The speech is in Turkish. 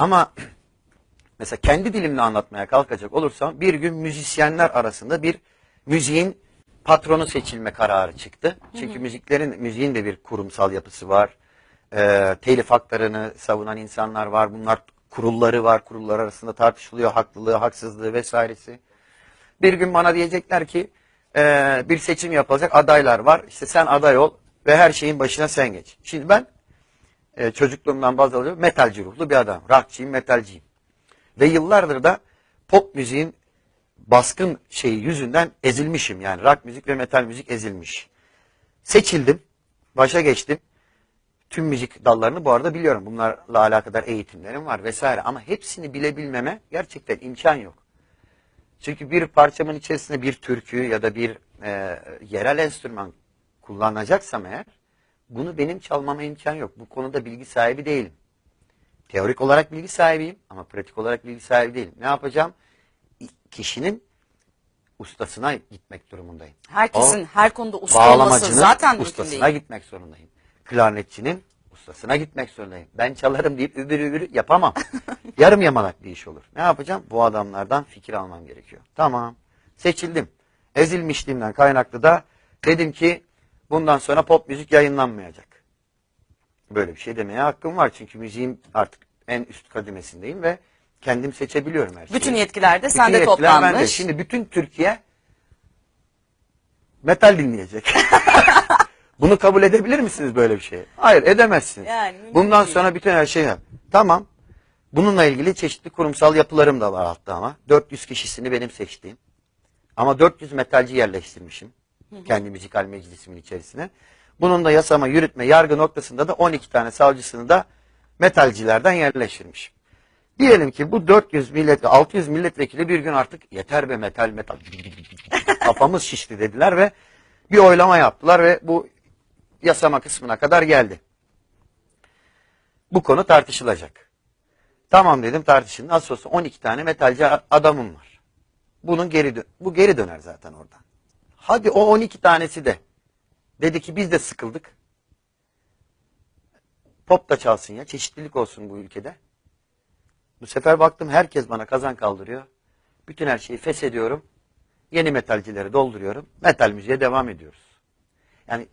Ama mesela kendi dilimle anlatmaya kalkacak olursam bir gün müzisyenler arasında bir müziğin patronu seçilme kararı çıktı. Çünkü müziklerin müziğin de bir kurumsal yapısı var. Ee, telif haklarını savunan insanlar var. Bunlar kurulları var. Kurullar arasında tartışılıyor haklılığı, haksızlığı vesairesi. Bir gün bana diyecekler ki eee, bir seçim yapılacak adaylar var. İşte sen aday ol ve her şeyin başına sen geç. Şimdi ben eee, çocukluğumdan baz alıyorum. Metalci ruhlu bir adam. Rockçıyım, metalciyim. Ve yıllardır da pop müziğin baskın şeyi yüzünden ezilmişim. Yani rock müzik ve metal müzik ezilmiş. Seçildim. Başa geçtim. Tüm müzik dallarını bu arada biliyorum. Bunlarla alakadar eğitimlerim var vesaire. Ama hepsini bilebilmeme gerçekten imkan yok. Çünkü bir parçamın içerisinde bir türkü ya da bir e, yerel enstrüman kullanacaksam eğer bunu benim çalmama imkan yok. Bu konuda bilgi sahibi değilim. Teorik olarak bilgi sahibiyim ama pratik olarak bilgi sahibi değilim. Ne yapacağım? Kişinin ustasına gitmek durumundayım. Herkesin O her konuda usta olması zaten mümkün ustasına değil. gitmek zorundayım. Klarnetçinin ustasına gitmek zorundayım. Ben çalarım deyip übür übür yapamam. Yarım yamalak bir iş olur. Ne yapacağım? Bu adamlardan fikir almam gerekiyor. Tamam. Seçildim. Ezilmişliğimden kaynaklı da dedim ki bundan sonra pop müzik yayınlanmayacak. Böyle bir şey demeye hakkım var. Çünkü müziğin artık en üst kademesindeyim ve kendim seçebiliyorum her şeyi. Bütün yetkiler de sende yetkiler toplanmış. bende. Şimdi bütün Türkiye metal dinleyecek. Bunu kabul edebilir misiniz böyle bir şeyi? Hayır edemezsiniz. Yani Bundan değil. sonra bütün her şey yap. Tamam. Bununla ilgili çeşitli kurumsal yapılarım da var hatta ama. 400 kişisini benim seçtiğim. Ama 400 metalci yerleştirmişim. Kendi müzikal meclisimin içerisine. Bunun da yasama, yürütme, yargı noktasında da 12 tane savcısını da metalcilerden yerleştirmişim. Diyelim ki bu 400 millet, 600 milletvekili bir gün artık yeter be metal metal kafamız şişti dediler ve bir oylama yaptılar ve bu yasama kısmına kadar geldi. Bu konu tartışılacak. Tamam dedim tartışın. Nasıl olsa 12 tane metalci adamım var. Bunun geri dö- bu geri döner zaten oradan. Hadi o 12 tanesi de dedi ki biz de sıkıldık. Pop da çalsın ya. Çeşitlilik olsun bu ülkede. Bu sefer baktım herkes bana kazan kaldırıyor. Bütün her şeyi feshediyorum. Yeni metalcileri dolduruyorum. Metal müziğe devam ediyoruz. Yani